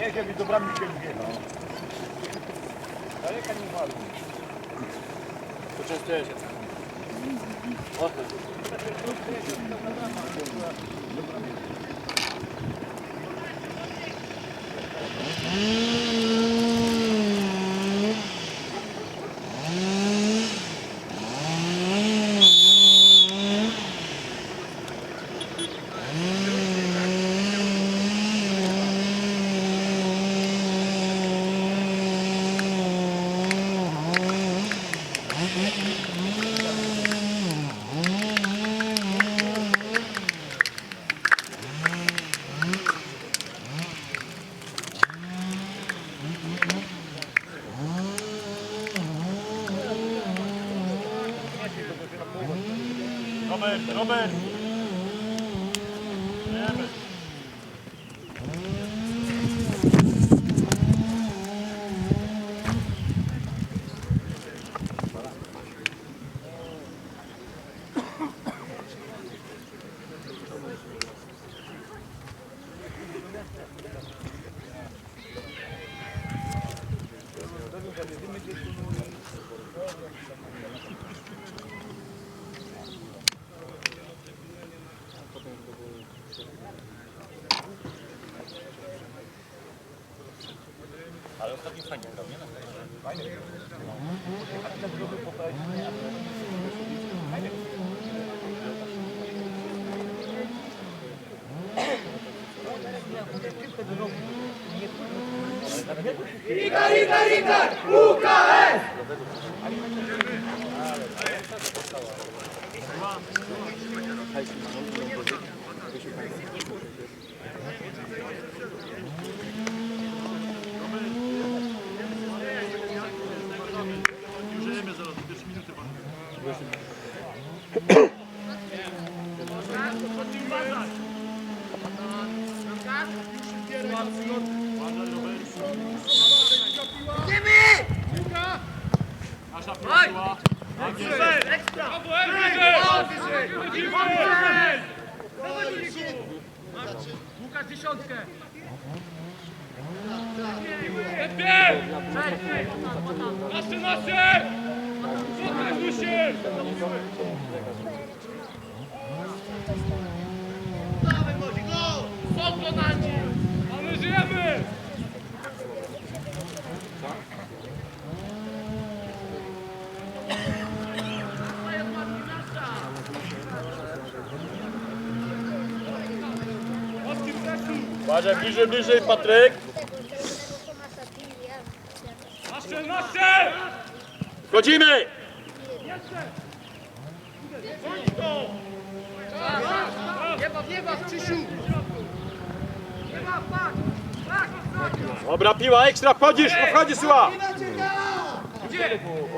Nie, żeby do bramy się wbiegał. Daleka nie walą. Poczęstuje się. Robert, Robert! Ale ostatni fajnie grał, nie? Fajnie. Łukasz dziesiątkę! Nasze, nasze! Pokaż się! Co to na nim? A my żyjemy! Ostry Uważaj, bliżej, bliżej, Patryk! Nasze, nasze! Wchodzimy! Nie ma, nie ma, Krzysiu! Nie ma, patrz! Dobra, piła, ekstra, wchodzisz, wchodzisz, słucha!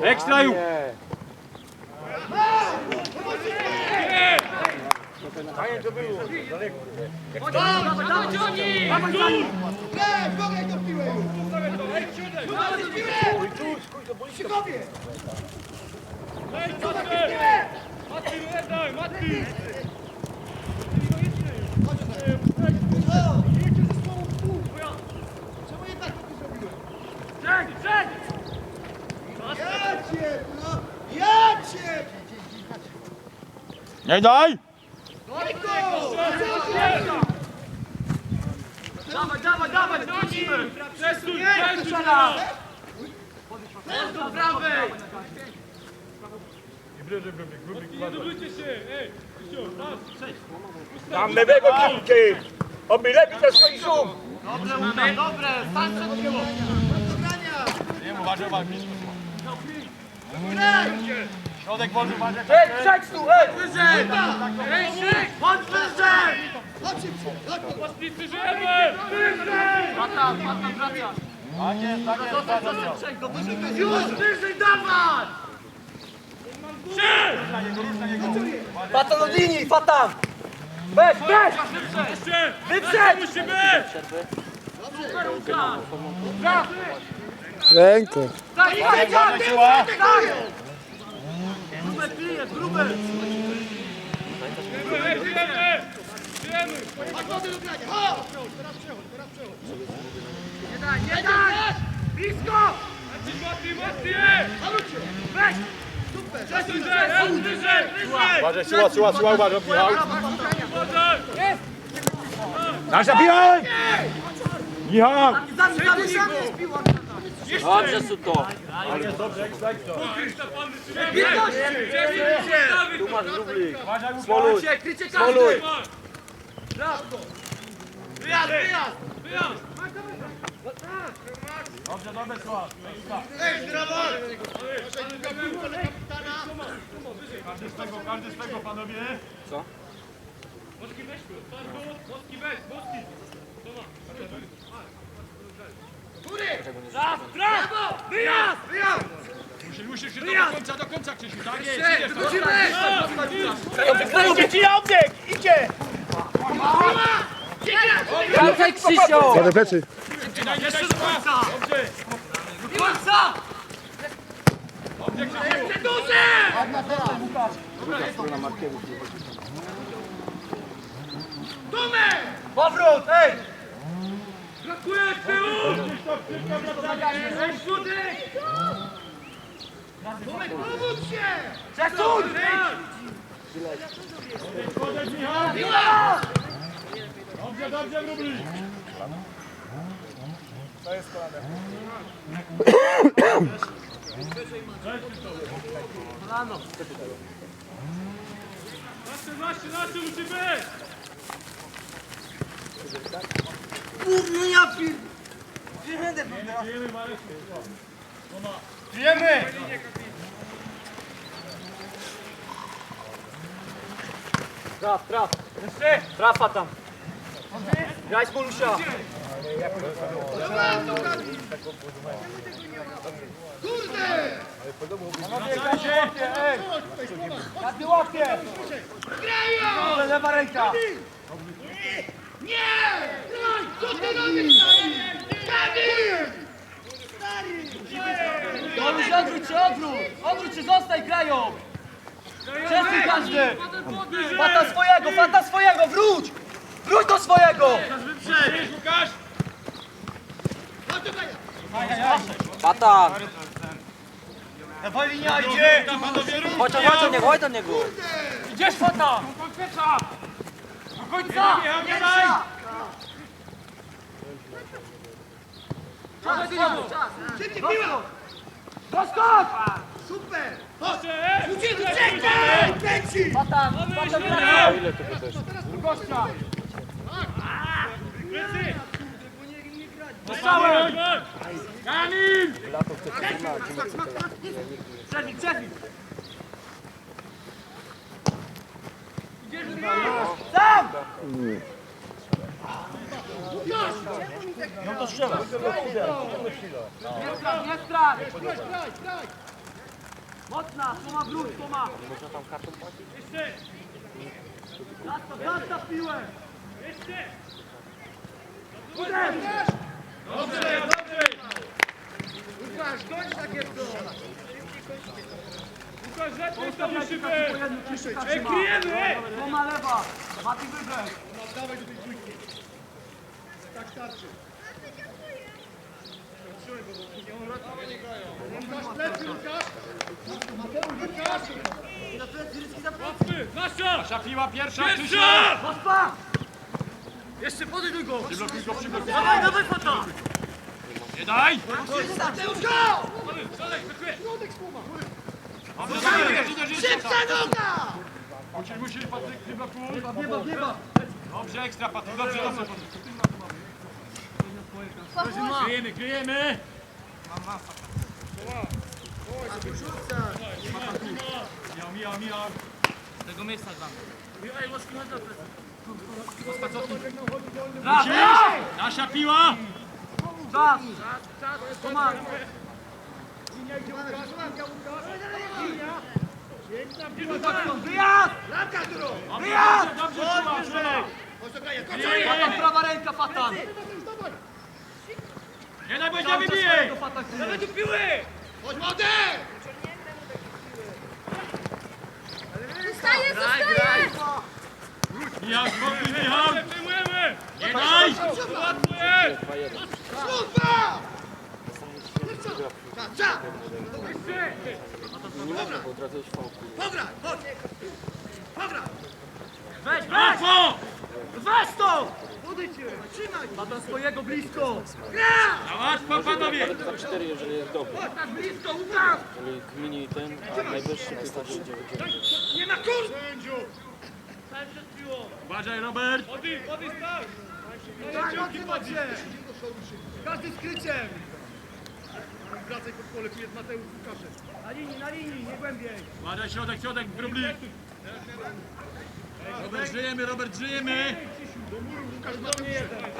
Ekstra już! Fajnie to było. Dawaj, dawaj, ciągnij! Dawaj, ciągnij! Ej, nasze! Mati, nie daj, daj! Dawaj, dawaj, dawaj, dochodzimy! Przesuń, przesuń! teraz! Jest do prawej! Nie dublujcie się! Ej, Krzysiu, raz, przejdź! Tam lewego piłki! Oby lepiej ze swoich szum! Dobre, Łukasz, dobre! Stań przed piłą! Nie uważaj, uważaj. Środek wody, uważaj. Ej, przejdź tu, ej! Wyżej! Ej, Szyk! Chodź wyżej! Napastnicy, żyjemy! Patan, patan, wracasz! Tak jest, tak jest, Zostań, zostań, przejdź, do wyżej! Już, wyżej, dawaj! Patan od linii, Patan! Weź, weź! Wyprzedź! Musimy! Super, Łukasz! Rękę. Tak, tak, tak! Grube pije, grube! Chodź młody do grania, chodź! Nie daj, nie daj! Blisko! Mati, Mati! Malutkie! Weź! Super! Wyżej, wyżej, wyżej! Uważaj, siła, siła, siła, uważaj, Michał. Uważaj! Nasza piła! Michał! Zami, zami, zami. Dobrze, Suto. Krysta, pan Wilgoś! Tu masz rublik. Smoluj. Każdy. Wyjazd, wyjazd! Wyjazd! Ej, zdrowo! Każdy swego, każdy swego, panowie. Moski weź go, twardo, Moski weź, Moski! Góry! Raz, prawo! Wyjazd! Wyjazd! Musisz, musisz się do końca, do końca, Krzysiu, tak jest. Ej, wrócimy! Idzie obieg, idzie! Wracaj, Krzysio! Jeszcze do końca! Dobrze. Końca! Jeszcze duży! Dumy! Powrót, ej! Brakuje z tyłu! Ej, młody! Dumek, pomóż się! Przesuń! Podać, Michał. Dobrze, dobrze, rubli. Nasze, nasze, nasze musi być! No ja pir... Nie będę Wiemy! Traf, traf. Trafa tam. Graj z Polusia. Kurde! Na ty łapie. Grają! Lewa ręka. Nie! Co ty robisz? Poluś, odwróć się, odwróć. Odwróć się, zostaj, grają. Przesuń każdy. Fata swojego, fata swojego, wróć. Wróć do swojego. Cześć, Łukasz! Do! Pata! Lewa linia idzie. Chodź, chodź do niego, chodź do niego! Idziesz, fata. Do końca! Michał, nie daj! Szybciej piła! Doskok. Super! Chodź! Uciekaj! Kręci! Fata, fata gra. Plecy! Dostałem. Kamil! Przewik, przewik. Sam! No to strzela. Nie strach, nie strach. Graj, graj, graj! Mocna, Toma wróć, Toma. Jeszcze! Zastaw, zastaw piłę. Jeszcze! Łukasz! Dobrze, dobrze! Łukasz, kończ takie to! Łukasz, lepiej to musi być! Ej, Ej, kryjemy! ej! Toma lewa, Mati wyżej. No, dawaj do tej trójki. Tak starczy. Trzymaj go, bo nie on lat nie grają. Łukasz, plecy, Łukasz! Mateusz, Łukasz! Łapmy! Nasza! Nasza piła pierwsza! Pierwsza! Pospa! Jeszcze podejdź go. Przyblokuj go, przyblokuj. Dawaj, dawaj, fata. Nie daj! Mateusz, go! Dalej, brakuje! Środek idziesz. Szybka noga! Musisz, musisz, Patryk, nie blokuj. Nieba, nieba. Dobrze, ekstra, Patryk, dobrze, dobrze. Kryjemy, kryjemy! Mijał, mijał, mijał. Tego miejsca tam. Nasza piła! Czas. Toma. Wyjazd! Wyjazd! Dobrze. Chodź do grania, Fata, prawa ręka, fata. Nie daj, fata, który- Dawaj tu piły! Chodź, młody! Zostaje, zostaje! Michał, spokój, Michał! Nie daj! Jest! Słupa! Za, za! Pograj, chodź! Pograj! Weź, weź! Weź to! Pata swojego blisko! Gra! A łatwo panowie! Cztery, jeżeli jest dobry. Chodź tak blisko, Łukasz! Jeżeli kmini ten, a najwyższy idzie. Nie ma kur... Uważaj Robert! Chodź, chodź, tak! Tak, odzywać się! Każdy z kryciem! Wracaj pod pole, tu jest Mateusz z Łukaszem. Na linii, na linii, nie głębiej. Uważaj środek, środek, grubli! Robert, żyjemy, Robert, żyjemy! Do muru, Łukasz ma to nie Dawaj, dawaj,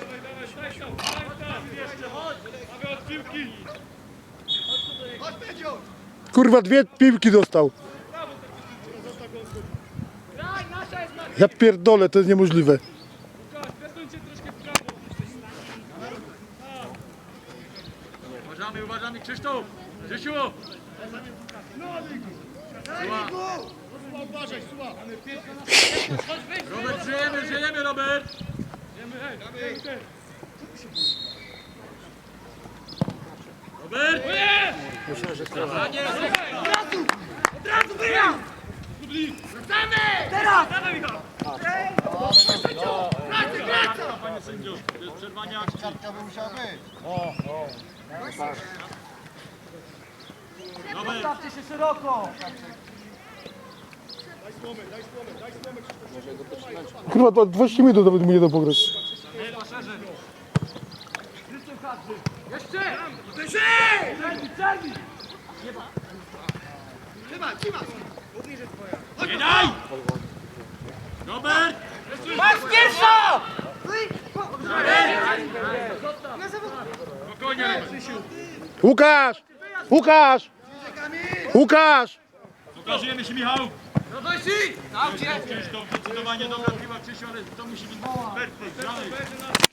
daj tam, daj tam! Jeszcze, chodź! Mamy od piłki! Chodź, Pędzio! Kurwa, dwie piłki dostał. Graj, nasza jest na... Ja pierdolę, to jest niemożliwe. Uważamy, uważamy, Krzysztof! Słuchaj! Robert, żyjemy, żyjemy, Robert! Robert! A nie, Od razu wyjazd! Wracamy! Teraz! Wracaj! panie sędzio, to jest przerwanie akcji. Robert, Stawcie się szeroko! Kurwa, to 20 minut nawet mu nie da pograć. Jeszcze! Wyżej! Trzymaj, trzymaj! Obniżę twoja. nie daj! Robert! Masz pierwsza! Spokojnie. Łukasz! Łukasz! Łukasz! Pokażemy się, Michał. Naucie! Ciężko, zdecydowanie dobra piła Krzysiu, ale to musi być perfekt.